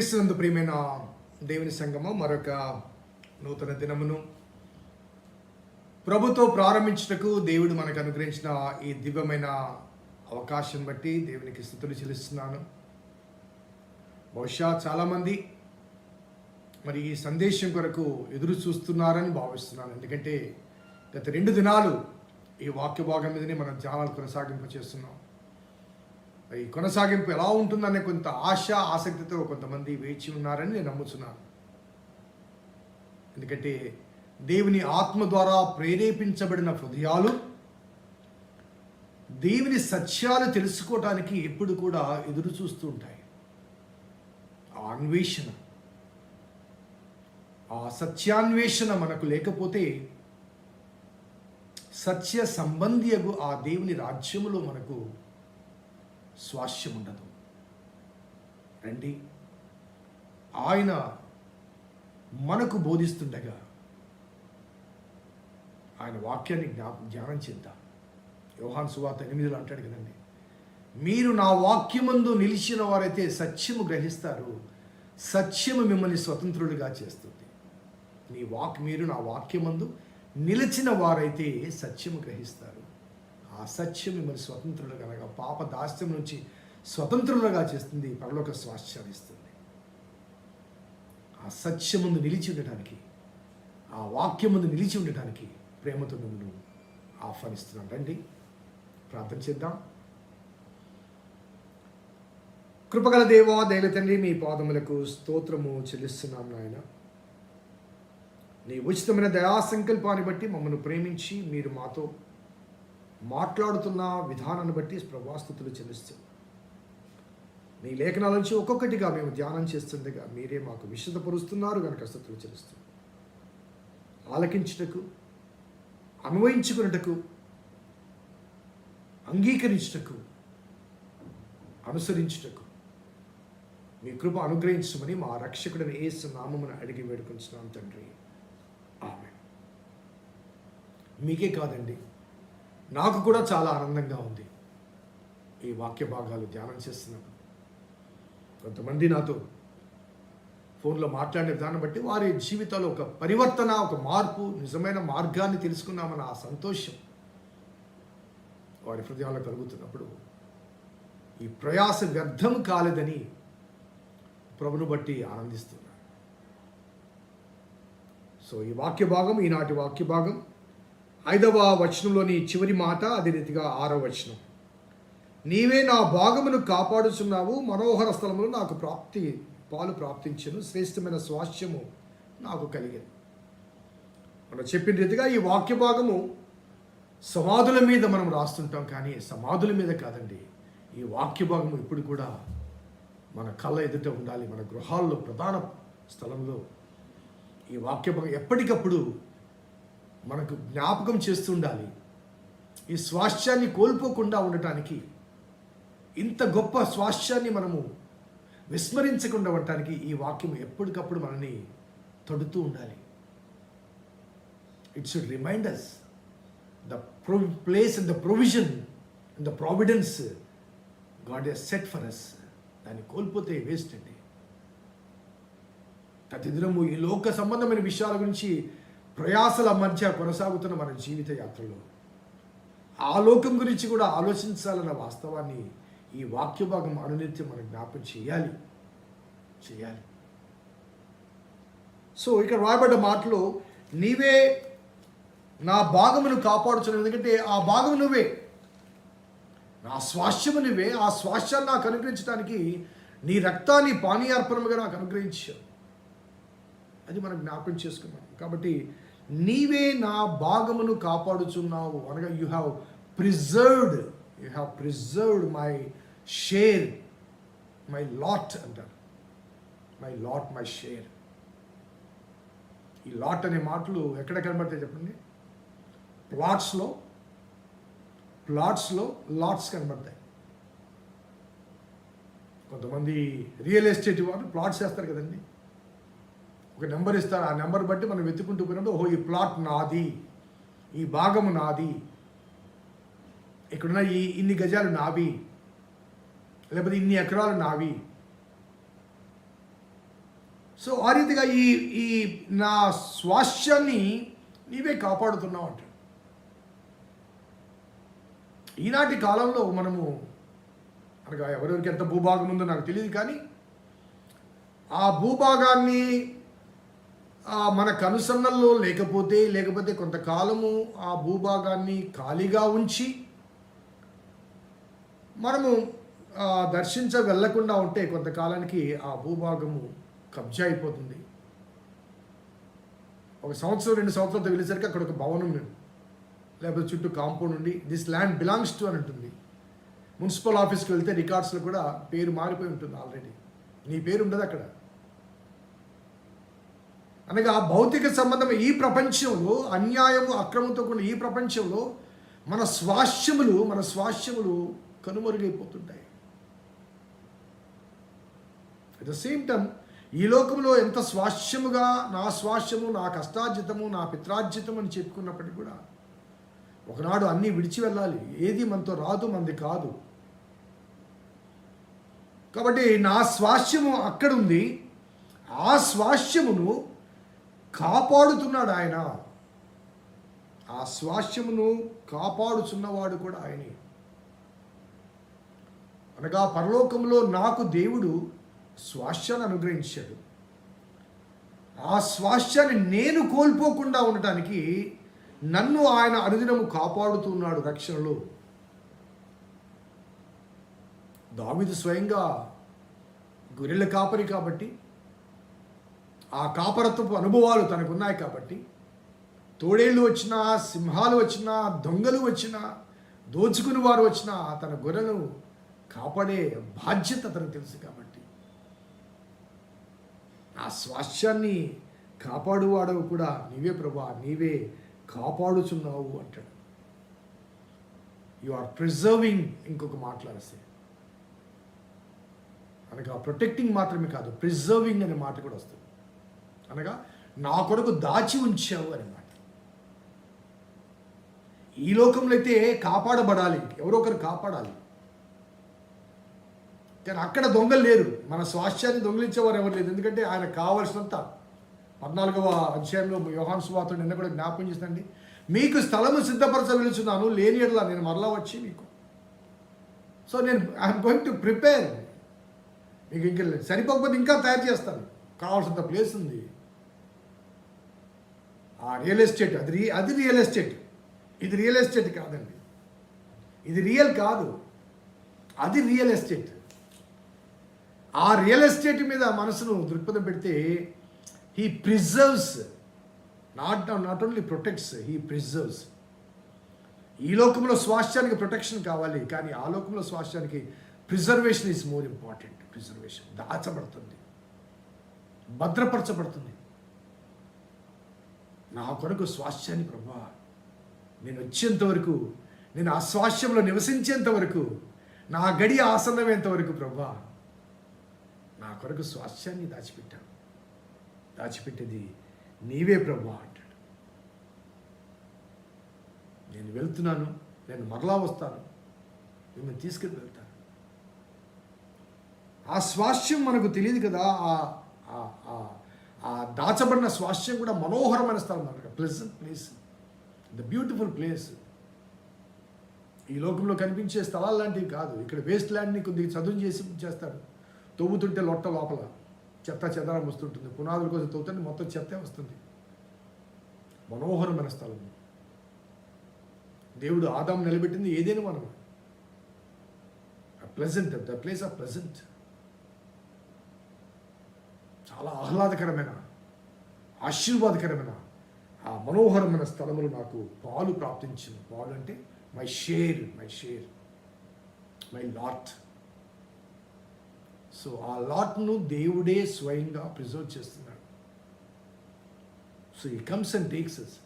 క్రీస్తునందు ప్రియమైన దేవుని సంగమం మరొక నూతన దినమును ప్రభుతో ప్రారంభించుటకు దేవుడు మనకు అనుగ్రహించిన ఈ దివ్యమైన అవకాశం బట్టి దేవునికి స్థుతులు చెల్లిస్తున్నాను. బహుశా చాలామంది మరి ఈ సందేశం కొరకు ఎదురు చూస్తున్నారని భావిస్తున్నాను. ఎందుకంటే గత రెండు దినాలు ఈ వాక్య భాగం మీదనే మనం ధ్యానాలు కొనసాగింపు చేస్తున్నాం ఈ కొనసాగింపు ఎలా ఉంటుందనే కొంత ఆశ ఆసక్తితో కొంతమంది వేచి ఉన్నారని నేను నమ్ముతున్నాను. ఎందుకంటే దేవుని ఆత్మ ద్వారా ప్రేరేపించబడిన హృదయాలు దేవుని సత్యాలు తెలుసుకోవటానికి ఎప్పుడు కూడా ఎదురు చూస్తూ ఉంటాయి. ఆ అన్వేషణ ఆ సత్యాన్వేషణ మనకు లేకపోతే సత్య సంబంధియగు ఆ దేవుని రాజ్యములో మనకు స్వాస్యం ఉండదు రండి. ఆయన మనకు బోధిస్తుండగా ఆయన వాక్యాన్ని జ్ఞా ధ్యానం చేద్దాం. యోహాన్ సువార్త ఎనిమిదిలో అంటాడు కదండి మీరు నా వాక్యమందు నిలిచిన వారైతే సత్యము గ్రహిస్తారు. సత్యము మిమ్మల్ని స్వతంత్రులుగా చేస్తుంది. నీ వాక్ మీరు నా వాక్యమందు నిలిచిన వారైతే సత్యము గ్రహిస్తారు. ఆ సత్యం మిమ్మల్ని స్వతంత్రులుగా అనగా పాప దాస్యం నుంచి స్వతంత్రులుగా చేస్తుంది పరలోక స్వాస్థ్యాన్ని ఇస్తుంది. ఆ సత్యం ముందు నిలిచి ఉండటానికి ఆ వాక్యం ముందు నిలిచి ఉండటానికి ప్రేమతో మిమ్మల్ని ఆహ్వానిస్తున్నాను రండి ప్రార్థన చేద్దాం. కృపగల దేవా దైవ తండ్రి మీ పాదములకు స్తోత్రము చెల్లిస్తున్నాం నాయన. నీ ఉచితమైన దయా సంకల్పాన్ని బట్టి మమ్మల్ని ప్రేమించి మీరు మాతో మాట్లాడుతున్న విధానాన్ని బట్టి ప్రభాస్తుతులు చెల్లిస్తూ మీ లేఖనాల నుంచి ఒక్కొక్కటిగా మేము ధ్యానం చేస్తుండగా మీరే మాకు విశదపరుస్తున్నారు కనుక స్థుతులు చెల్లిస్తూ ఆలకించుటకు అన్వయించుకున్నటకు అంగీకరించుటకు అనుసరించుటకు మీ కృప అనుగ్రహించమని మా రక్షకుడిని ఏసు నామమును అడిగి వేడుకొంచున్నాం తండ్రి. ఆమె మీకే కాదండి నాకు కూడా చాలా ఆనందంగా ఉంది ఈ వాక్య భాగాలు ధ్యానం చేస్తున్నప్పుడు. కొంతమంది నాతో ఫోన్లో మాట్లాడే విధానం బట్టి వారి జీవితంలో ఒక పరివర్తన ఒక మార్పు నిజమైన మార్గాన్ని తెలుసుకున్నామన్న ఆ సంతోషం వారి హృదయాల్లో కలుగుతున్నప్పుడు ఈ ప్రయాస వ్యర్థం కాలేదని ప్రభును బట్టి ఆనందిస్తున్నారు. సో ఈ వాక్య భాగం ఈనాటి వాక్య భాగం ఐదవ వచనంలోని చివరి మాట అదే రీతిగా ఆరవ వచనం. నీవే నా భాగమును కాపాడుచున్నావు మనోహర స్థలంలో నాకు ప్రాప్తి పాలు ప్రాప్తించను శ్రేష్టమైన స్వాస్థ్యము నాకు కలిగింది మనం చెప్పిన రీతిగా ఈ వాక్య భాగము సమాధుల మీద మనం రాస్తుంటాం కానీ సమాధుల మీద కాదండి. ఈ వాక్య భాగము ఇప్పుడు కూడా మన కళ్ళ ఎదుట ఉండాలి మన గృహాల్లో ప్రధాన స్థలంలో. ఈ వాక్య భాగం ఎప్పటికప్పుడు మనకు జ్ఞాపకం చేస్తూ ఉండాలి ఈ స్వాస్థ్యాన్ని కోల్పోకుండా ఉండటానికి ఇంత గొప్ప స్వాస్థ్యాన్ని మనము విస్మరించకుండా ఉండటానికి ఈ వాక్యం ఎప్పటికప్పుడు మనల్ని తడుతూ ఉండాలి. It should reminders the pro place and the provision and the providence god has set for us దాన్ని కోల్పోతే వేస్ట్ అండి. ప్రతిదినము ఈ లోక సంబంధమైన విషయాల గురించి ప్రయాసల మధ్య కొనసాగుతున్న మన జీవిత యాత్రలో ఆ లోకం గురించి కూడా ఆలోచించాలన్న వాస్తవాన్ని ఈ వాక్య భాగం అనునిత్యం మనం జ్ఞాపం చేయాలి. చేయాలి. సో ఇక్కడ రాయబడ్డ మాటలో నీవే నా భాగమును కాపాడుచున్నావు. ఎందుకంటే ఆ భాగం నువ్వే. నా స్వాస్థ్యము నువ్వే. ఆ స్వాస్థ్యాన్ని నాకు అనుగ్రహించడానికి నీ రక్తాన్ని పానీయార్పణముగా నాకు అనుగ్రహించావు. అది మనం జ్ఞాపకం చేసుకున్నాం. కాబట్టి నీవే నా భాగమును కాపాడుచున్నావు అనగా you have preserved you have preserved my share my lot అంటారు. మై లాట్ మై షేర్ ఈ లాట్ అనే మాటలు ఎక్కడ కనబడతాయి చెప్పండి? ప్లాట్స్లో ప్లాట్స్లో లాట్స్ కనబడతాయి. కొంతమంది రియల్ ఎస్టేట్ వాళ్ళు ప్లాట్స్ వేస్తారు కదండి. ఒక నెంబర్ ఇస్తారు ఆ నెంబర్ బట్టి మనం వెతుకుంటూ పోయినప్పుడు ఓహో ఈ ప్లాట్ నాది ఈ భాగము నాది ఇక్కడున్న ఈ ఇన్ని గజాలు నావి లేకపోతే ఇన్ని ఎకరాలు నావి. సో ఆ రీతిగా ఈ ఈ నా స్వాస్థ్యాన్ని నీవే కాపాడుతున్నావు అంటాడు ఈనాటి కాలంలో మనము అనగా ఎవరెవరికి ఎంత భూభాగం ఉందో నాకు తెలియదు కానీ ఆ భూభాగాన్ని మన కనుసన్నల్లో లేకపోతే లేకపోతే కొంతకాలము ఆ భూభాగాన్ని ఖాళీగా ఉంచి మనము దర్శించ వెళ్ళకుండా ఉంటే కొంతకాలానికి ఆ భూభాగము కబ్జా అయిపోతుంది. ఒక సంవత్సరం రెండు సంవత్సరాలతో వెళ్ళేసరికి అక్కడ ఒక భవనం లేకపోతే చుట్టూ కాంపౌండ్ ఉండి దిస్ ల్యాండ్ బిలాంగ్స్ టు అని ఉంటుంది. మున్సిపల్ ఆఫీస్కి వెళ్తే రికార్డ్స్లో కూడా పేరు మారిపోయి ఉంటుంది ఆల్రెడీ నీ పేరు ఉండదు అక్కడ. అనగా భౌతిక సంబంధం ఈ ప్రపంచంలో అన్యాయము అక్రమంతో కూడిన ఈ ప్రపంచంలో మన స్వాస్యములు మన స్వాస్యములు కనుమరుగైపోతుంటాయి. అట్ ద సేమ్ టైం ఈ లోకంలో ఎంత స్వాస్యముగా నా స్వాస్యము నా కష్టార్జితము నా పిత్రార్జితం అని చెప్పుకున్నప్పటికీ కూడా ఒకనాడు అన్నీ విడిచి వెళ్ళాలి. ఏది మనతో రాదు మనది కాదు. కాబట్టి నా స్వాస్యము అక్కడుంది. ఆ స్వాస్యమును కాపాడుతున్నాడు ఆయన. ఆ స్వాస్థ్యమును కాపాడుచున్నవాడు కూడా ఆయనే. అనగా పరలోకంలో నాకు దేవుడు స్వాస్థ్యాన్ని అనుగ్రహించాడు. ఆ స్వాస్థ్యాన్ని నేను కోల్పోకుండా ఉండటానికి నన్ను ఆయన అనుదినము కాపాడుతున్నాడు రక్షణలో. దావిదు స్వయంగా గొర్రెల కాపరి కాబట్టి ఆ కాపరత్వపు అనుభవాలు తనకున్నాయి కాబట్టి తోడేళ్ళు వచ్చినా సింహాలు వచ్చినా దొంగలు వచ్చినా దోచుకుని వారు వచ్చినా తన గొర్రెలను కాపాడే బాధ్యత అతనికి తెలుసు కాబట్టి. ఆ స్వాస్థ్యాన్ని కాపాడువాడవు కూడా నీవే ప్రభా నీవే కాపాడుచున్నావు అంటాడు. యు ఆర్ ప్రిజర్వింగ్ ఇంకొక మాట్లాడిస్తే అనగా ప్రొటెక్టింగ్ మాత్రమే కాదు ప్రిజర్వింగ్ అనే మాట కూడా వస్తుంది. అనగా నా కొరకు దాచి ఉంచావు అనమాట ఈ లోకంలో అయితే కాపాడబడాలి. ఎవరో ఒకరు కాపాడాలి. కానీ అక్కడ దొంగలు లేరు. మన స్వాస్థ్యాన్ని దొంగిలించేవారు ఎవరు లేదు ఎందుకంటే ఆయన కావలసినంత పద్నాలుగవ అధ్యాయంలో యోహాన్ సువార్త నిన్న కూడా జ్ఞాపకం చేసిందండి. మీకు స్థలము సిద్ధపరచ లేని ఎడలా నేను మరలా వచ్చి మీకు. సో నేను ఐఎమ్ గోయింగ్ టు ప్రిపేర్ మీకు ఇంకా సరిపోకపోతే ఇంకా తయారు చేస్తాను. కావాల్సినంత ప్లేస్ ఉంది. ఆ రియల్ ఎస్టేట్ అది అది రియల్ ఎస్టేట్ ఇది రియల్ ఎస్టేట్ కాదండి. ఇది రియల్ కాదు. అది రియల్ ఎస్టేట్ ఆ రియల్ ఎస్టేట్ మీద మనసును దృక్పథం పెడితే he preserves not not only protects he preserves ఈ లోకంలో స్వాస్థ్యానికి ప్రొటెక్షన్ కావాలి కానీ ఆ లోకంలో స్వాస్థ్యానికి preservation is more important preservation దాచబడుతుంది. భద్రపరచబడుతుంది. నా కొరకు స్వాస్థ్యాన్ని ప్రభా. నేను వచ్చేంత వరకు నేను ఆ స్వాస్థ్యంలో నివసించేంత వరకు నా గడి ఆసన్నమేంత వరకు ప్రభా నా కొరకు స్వాస్థ్యాన్ని దాచిపెట్టాను. దాచిపెట్టేది నీవే ప్రభా అంటాడు. నేను వెళ్తున్నాను నేను మరలా వస్తాను మిమ్మల్ని తీసుకెళ్ళి వెళ్తాను. ఆ స్వాస్థ్యం మనకు తెలియదు కదా ఆ- ఆ- దాచబడిన స్వాస్థ్యం కూడా మనోహరమైన స్థలం అనగా pleasant place the beautiful place ఈ లోకంలో కనిపించే స్థలాలు లాంటివి కాదు. ఇక్కడ వేస్ట్ ల్యాండ్ని కొద్దిగా చదువు చేసి చేస్తారు. తవ్వుతుంటే లొట్ట లోపల చెత్త చెదరం వస్తుంటుంది. పునాదుల కోసం తవ్వుతుంటే మొత్తం చెత్తే వస్తుంది. మనోహరమైన స్థలం. దేవుడు ఆదాం నిలబెట్టింది ఏదైనా మనం. Pleasant the place of pleasant చాలా ఆహ్లాదకరమైన ఆశీర్వాదకరమైన ఆ మనోహరమైన స్థలములు నాకు పాలు ప్రాప్తించింది పాలు అంటే my share my share my lot so ఆ లాట్ను దేవుడే స్వయంగా ప్రిజర్వ్ చేస్తున్నాడు. So he comes and takes us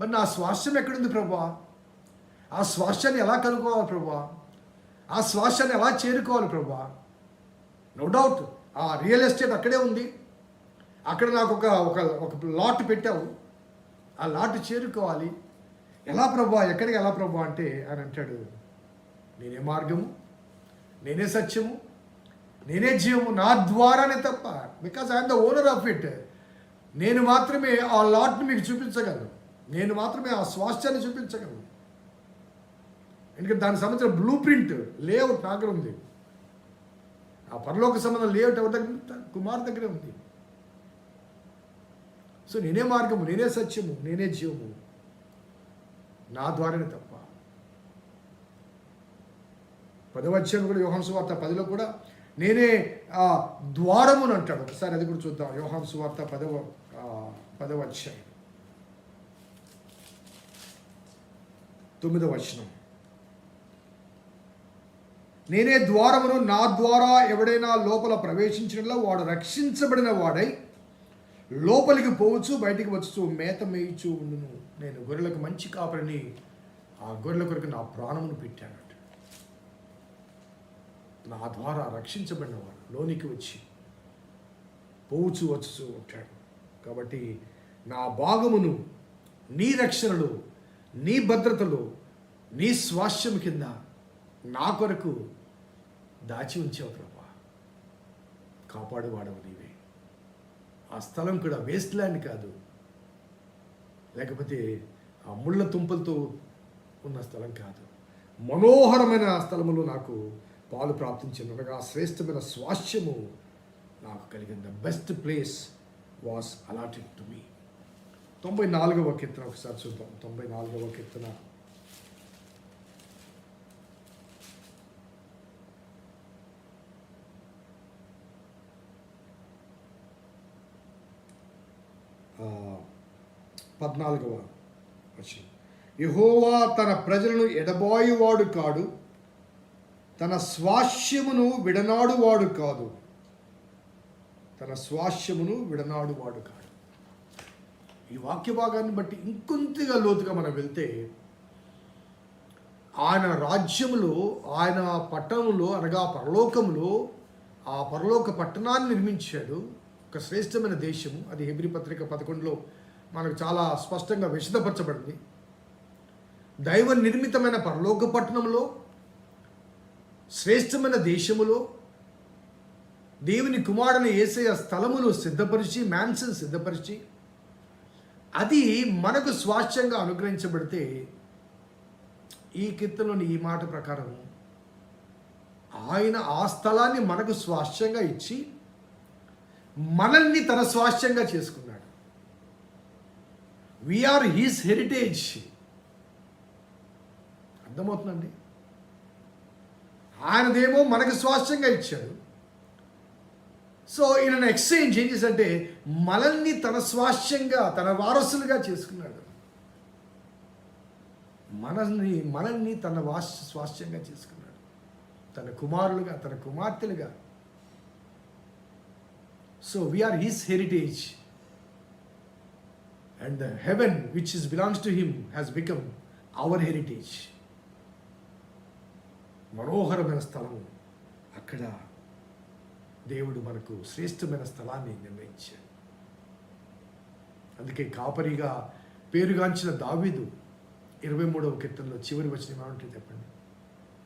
మరి నా స్వాస్థ్యం ఎక్కడుంది ప్రభా? ఆ స్వాస్థ్యాన్ని ఎలా కనుక్కోవాలి ప్రభా? ఆ స్వాస్థ్యాన్ని ఎలా చేరుకోవాలి ప్రభా? నో డౌట్ ఆ రియల్ ఎస్టేట్ అక్కడే ఉంది. అక్కడ నాకు ఒక ఒక ఒక లాట్ పెట్టావు. ఆ లాట్ చేరుకోవాలి. ఎలా ప్రభా ఎక్కడికి ఎలా ప్రభా అంటే ఆయన అంటాడు. నేనే మార్గము నేనే సత్యము నేనే జీవము నా ద్వారానే తప్ప because I'm the owner of it నేను మాత్రమే ఆ లాట్ని మీకు చూపించగలను. నేను మాత్రమే ఆ స్వాస్థ్యాన్ని చూపించగలను. ఎందుకంటే దానికి సంబంధించిన బ్లూ ప్రింట్ లేఅవుట్ నా దగ్గర ఉంది. ఆ పరలోక సంబంధం లేఅవుట్ ఎవరి దగ్గర కుమార్ దగ్గరే ఉంది. సో నేనే మార్గము నేనే సత్యము నేనే జీవము. నా ద్వారానే తప్ప. పదవచ్చాను కూడా యోహాంసు వార్త పదిలో కూడా నేనే ఆ ద్వారమును అంటాడు. ఒకసారి అది కూడా చూద్దాం. యోహాంసు వార్త పదవ పదవచ్చాయి తొమ్మిదవ వచనం. నేనే ద్వారమును నా ద్వారా ఎవడైనా లోపల ప్రవేశించడంలో వాడు రక్షించబడిన వాడై లోపలికి పోవచ్చు బయటికి వచ్చు మేత మేయిచు ఉండును. నేను గొర్రెలకు మంచి కాపరిని ఆ గొర్రెల కొరకు నా ప్రాణమును పెట్టానట. నా ద్వారా రక్షించబడిన వాడు లోనికి వచ్చి పోవచ్చు వచ్చు ఉంటాడు. కాబట్టి నా భాగమును నీ రక్షణలో నీ భద్రతలో నీ స్వాస్థ్యం కింద నా కొరకు దాచి ఉంచావు ప్రభా. కాపాడువాడవు నీవే. ఆ స్థలం కూడా వేస్ట్ ల్యాండ్ కాదు. లేకపోతే ఆ ముళ్ళ తుంపలతో ఉన్న స్థలం కాదు. మనోహరమైన ఆ స్థలములో నాకు పాలు ప్రాప్తించిన శ్రేష్టమైన స్వాస్థ్యము నాకు కలిగిన the best place was allotted to me. తొంభై నాలుగవ కీర్తన ఒకసారి చూద్దాం. తొంభై నాలుగవ కీర్తన ఆ, పద్నాలుగవ వచనం. యహోవా తన ప్రజలను ఎడబాయువాడు కాడు తన స్వాస్యమును విడనాడువాడు కాదు. తన స్వాస్యమును విడనాడువాడు కాడు. ఈ వాక్య భాగాన్ని బట్టి ఇంకొంతగా లోతుగా మనం వెళ్తే ఆయన రాజ్యములో ఆయన పట్టణంలో అనగా పరలోకములో ఆ పరలోక పట్టణాన్ని నిర్మించాడు ఒక శ్రేష్టమైన దేశము. అది హెబ్రి పత్రిక పదకొండులో మనకు చాలా స్పష్టంగా విశదపరచబడింది. దైవ నిర్మితమైన పరలోక పట్టణంలో శ్రేష్టమైన దేశములో దేవుని కుమారుని ఏసయ స్థలమును సిద్ధపరిచి మ్యాన్సన్ సిద్ధపరిచి అది మనకు స్వాస్థ్యంగా అనుగ్రహించబడితే ఈ కీర్తనలోని ఈ మాట ప్రకారం ఆయన ఆ స్థలాన్ని మనకు స్వాస్థ్యంగా ఇచ్చి మనల్ని తన స్వాస్థ్యంగా చేసుకుంది. వీఆర్ హీస్ హెరిటేజ్ అర్థమవుతుందండి? ఆయనదేమో మనకు స్వాస్థ్యంగా ఇచ్చాడు. సో ఈయన ఎక్స్చేంజ్ ఏం చేశాడంటే మనల్ని తన స్వాస్థ్యంగా తన వారసులుగా చేసుకున్నాడు. మనల్ని మనల్ని తన వాస్ స్వాస్థ్యంగా చేసుకున్నాడు. తన కుమారులుగా తన కుమార్తెలుగా. So we're his heritage and the heaven which is belongs to him has become our heritage మనోహరమైన స్థలం. అక్కడ దేవుడు మనకు శ్రేష్టమైన స్థలాన్ని నిర్ణయించాడు. అందుకే కాపరిగా పేరుగాంచిన దావీదు ఇరవై మూడవ కీర్తనలో చివరి వచనం ఏమంటే చెప్పండి?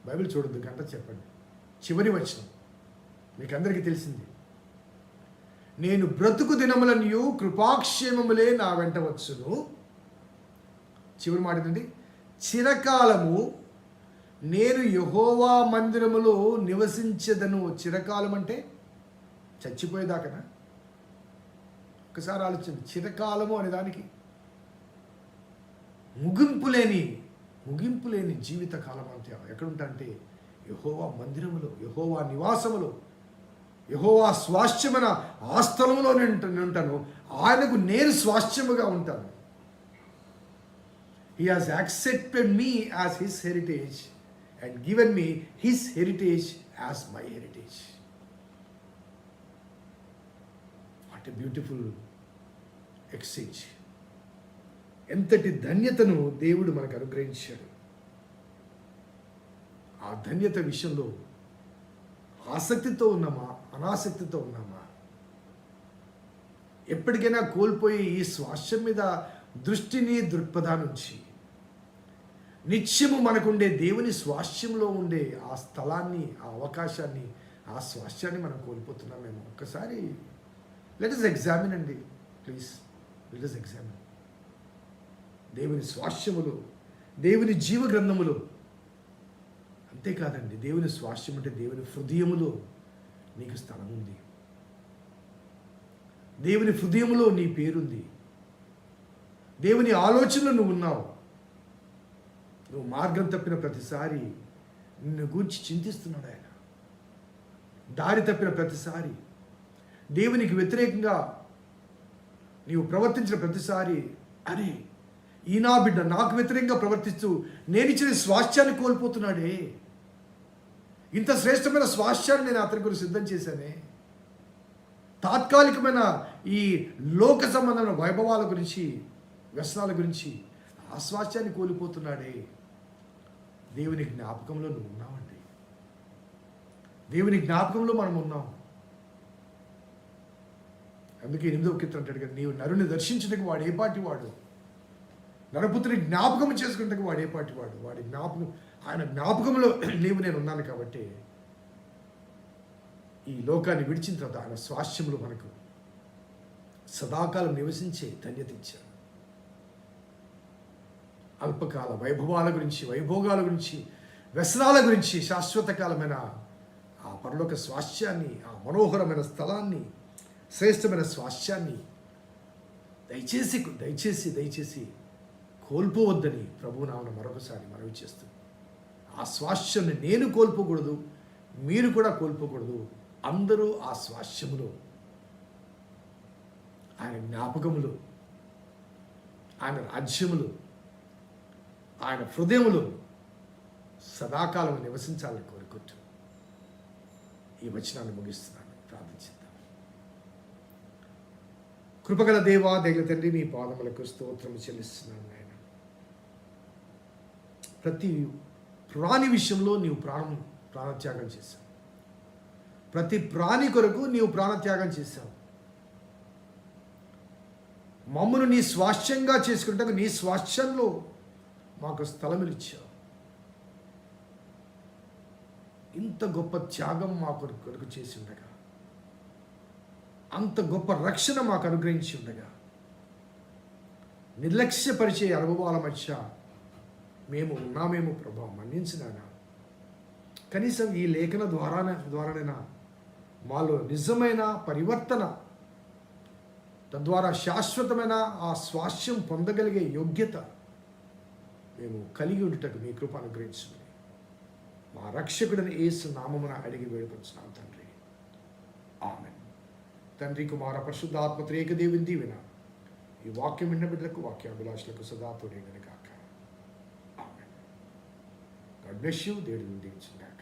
బైబిల్ చూడొద్దు గంట చెప్పండి. చివరి వచనం. మీకు అందరికీ తెలిసింది. నేను బ్రతుకు దినములనియు కృపాక్షేమములే నా వెంట వచ్చును. చివరి మాట ఏంటండి చిరకాలము నేను యహోవా మందిరములో నివసించదను. చిరకాలం అంటే చచ్చిపోయేదాకనా? ఒకసారి ఆలోచించండి చిరకాలము అనే దానికి ముగింపు లేని ముగింపు లేని జీవిత కాలం అంతే ఎక్కడుంటా యహోవా మందిరములో యహోవా నివాసములో యహోవా స్వాస్థ్యమైన ఆ స్థలంలో నేను ఉంటాను ఆయనకు నేను స్వాస్థ్యముగా ఉంటాను. He has accepted me as his heritage and given me his heritage as my heritage what a beautiful exchange ఎంతటి ధన్యతను దేవుడు మనకు అనుగ్రహించాడు. ఆ ధన్యత విషయంలో ఆసక్తితో ఉన్నామా? అనాసక్తితో ఉన్నామా? ఎప్పటికైనా కోల్పోయి ఈ స్వాస్థ్యం మీద దృష్టిని దృక్పథా నుంచి నిత్యము మనకుండే దేవుని స్వాస్థ్యంలో ఉండే ఆ స్థలాన్ని ఆ అవకాశాన్ని ఆ స్వాస్థ్యాన్ని మనం కోల్పోతున్నాం మేము. ఒక్కసారి లెట్ ఇస్ ఎగ్జామిన్ అండి. ప్లీజ్ లెట్ ఇస్ ఎగ్జామిన్ దేవుని స్వాస్థ్యములు దేవుని జీవ గ్రంథములు అంతేకాదండి. దేవుని స్వాస్థ్యం అంటే దేవుని హృదయములో నీకు స్థలం ఉంది. దేవుని హృదయములో నీ పేరుంది. దేవుని ఆలోచనలో నువ్వు ఉన్నావు. నువ్వు మార్గం తప్పిన ప్రతిసారి నిన్ను గురించి చింతిస్తున్నాడు ఆయన. దారి తప్పిన ప్రతిసారి దేవునికి వ్యతిరేకంగా నీవు ప్రవర్తించిన ప్రతిసారి అరే ఈ నా బిడ్డ నాకు వ్యతిరేకంగా ప్రవర్తిస్తూ నేను ఇచ్చిన స్వాస్థ్యాన్ని కోల్పోతున్నాడే. ఇంత శ్రేష్టమైన స్వాస్థ్యాన్ని నేను అతని గురించి సిద్ధం చేశానే? తాత్కాలికమైన ఈ లోక సంబంధమైన వైభవాల గురించి వ్యసనాల గురించి ఆ కోల్పోతున్నాడే. దేవుని జ్ఞాపకంలో నువ్వు ఉన్నావండి. దేవుని జ్ఞాపకంలో మనం ఉన్నాం. అందుకే ఎనిమిదవ కీర్తన అంటాడు కదా నీవు నరుని దర్శించడానికి వాడు ఏ పాటి వాడు. నరపుత్రుని జ్ఞాపకం చేసుకుంటే వాడు ఏ పాటి వాడు. వాడి జ్ఞాపకం ఆయన జ్ఞాపకంలో నీవు నేను ఉన్నాను కాబట్టి ఈ లోకాన్ని విడిచిన తర్వాత ఆయన స్వాస్థ్యములు మనకు సదాకాలం నివసించే ధన్యత ఇచ్చాడు అల్పకాల వైభవాల గురించి వైభోగాల గురించి వ్యసనాల గురించి శాశ్వతకాలమైన ఆ పరలోక స్వాస్థ్యాన్ని ఆ మనోహరమైన స్థలాన్ని శ్రేష్టమైన స్వాస్థ్యాన్ని దయచేసి దయచేసి దయచేసి కోల్పోవద్దని ప్రభునామన మరొకసారి మనవి చేస్తుంది ఆ స్వాస్థ్యాన్ని నేను కోల్పోకూడదు మీరు కూడా కోల్పోకూడదు. అందరూ ఆ స్వాస్థ్యములో. ఆయన జ్ఞాపకములు ఆయన రాజ్యములు ఆయన హృదయములు సదాకాలం నివసించాలని కోరుకుంటూ ఈ వచనాన్ని ముగిస్తున్నాను. ప్రార్థించుద్దాం. కృపగల దేవా దైవ తండ్రి మీ పాదములకు స్తోత్రము చెల్లిస్తున్నాను ఆయన ప్రతి ప్రాణి విషయంలో నీవు ప్రాణం ప్రాణత్యాగం చేశావు. ప్రతి ప్రాణి కొరకు నీవు ప్రాణత్యాగం చేశావు. మమ్మను నీ స్వాస్థ్యంగా చేసుకుంటే నీ స్వాస్థ్యంలో మాకు స్థలములిచ్చావు ఇంత గొప్ప త్యాగం మా కొరకు కొరకు చేసి ఉండగా అంత గొప్ప రక్షణ మాకు అనుగ్రహించి ఉండగా నిర్లక్ష్యపరిచే అనుభవాల మధ్య మేము ఉన్నామేమో ప్రభా మన్నించినానా కనీసం ఈ లేఖన ద్వారా ద్వారానైనా మాలో నిజమైన పరివర్తన తద్వారా శాశ్వతమైన ఆ స్వాస్థ్యం పొందగలిగే యోగ్యత మేము కలిగి ఉండుటకు మీ కృప అనుగ్రహించండి. మా రక్షకుడిని ఏసు నామమున అడిగి వేడుకొంచున్నాం తండ్రి. ఆమె తండ్రి కుమార పరిశుద్ధాత్మ త్రేక దేవుని దీవెన. ఈ వాక్యం విన్న బిడ్డలకు వాక్యాభిలాషులకు సదా కనుక I bless you, dear human beings, in that